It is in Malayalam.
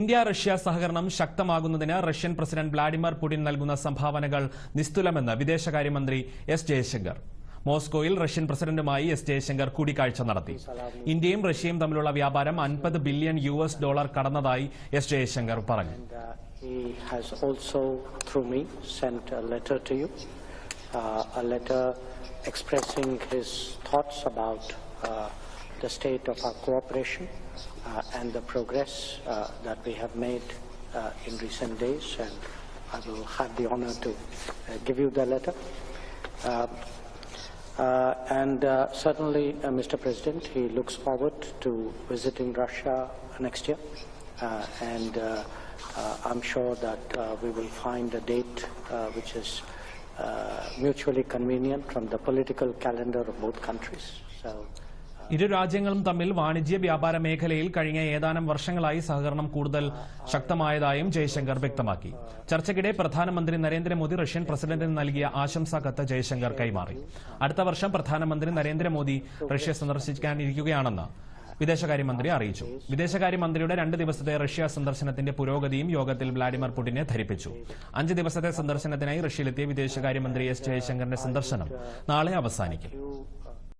ഇന്ത്യ റഷ്യ സഹകരണം ശക്തമാകുന്നതിന് റഷ്യൻ പ്രസിഡന്റ് വ്ളാഡിമിർ പുടിൻ നൽകുന്ന സംഭാവനകൾ നിസ്തുലമെന്ന് വിദേശകാര്യമന്ത്രി എസ് ജയശങ്കർ. മോസ്കോയിൽ റഷ്യൻ പ്രസിഡന്റുമായി എസ് ജയശങ്കർ കൂടിക്കാഴ്ച നടത്തി. ഇന്ത്യയും റഷ്യയും തമ്മിലുള്ള വ്യാപാരം അൻപത് ബില്യൺ യു എസ് ഡോളർ കടന്നതായി എസ് ജയശങ്കർ പറഞ്ഞു. Uh, uh, expressing his thoughts about uh, the state of our cooperation uh, and the progress uh, that we have made uh, in recent days, and I will have the honor to give you the letter. Uh, and uh, certainly, uh, Mr. President, he looks forward to visiting Russia next year. And I'm sure that we will find a date which is mutually convenient from the political calendar of both countries. So, ഇരു രാജ്യങ്ങളും തമ്മിൽ വാണിജ്യ വ്യാപാര മേഖലയിൽ കഴിഞ്ഞ ഏതാനും വർഷങ്ങളായി സഹകരണം കൂടുതൽ ശക്തമായതായും ജയശങ്കർ വ്യക്തമാക്കി. ചർച്ചയ്ക്കിടെ പ്രധാനമന്ത്രി നരേന്ദ്രമോദി റഷ്യൻ പ്രസിഡന്റിന് നൽകിയ ആശംസാ കത്ത് ജയശങ്കർ കൈമാറി. അടുത്ത വർഷം പ്രധാനമന്ത്രി നരേന്ദ്രമോദി റഷ്യ സന്ദർശിക്കാനിരിക്കുകയാണെന്ന് വിദേശകാര്യമന്ത്രി അറിയിച്ചു. വിദേശകാര്യമന്ത്രിയുടെ രണ്ട് ദിവസത്തെ റഷ്യ സന്ദർശനത്തിന്റെ പുരോഗതിയും യോഗത്തിൽ വ്ളാഡിമിർ പുടിനെ ധരിപ്പിച്ചു. അഞ്ച് ദിവസത്തെ സന്ദർശനത്തിനായി റഷ്യയിലെത്തിയ വിദേശകാര്യമന്ത്രി എസ് ജയശങ്കറിന്റെ സന്ദർശനം നാളെ അവസാനിക്കും.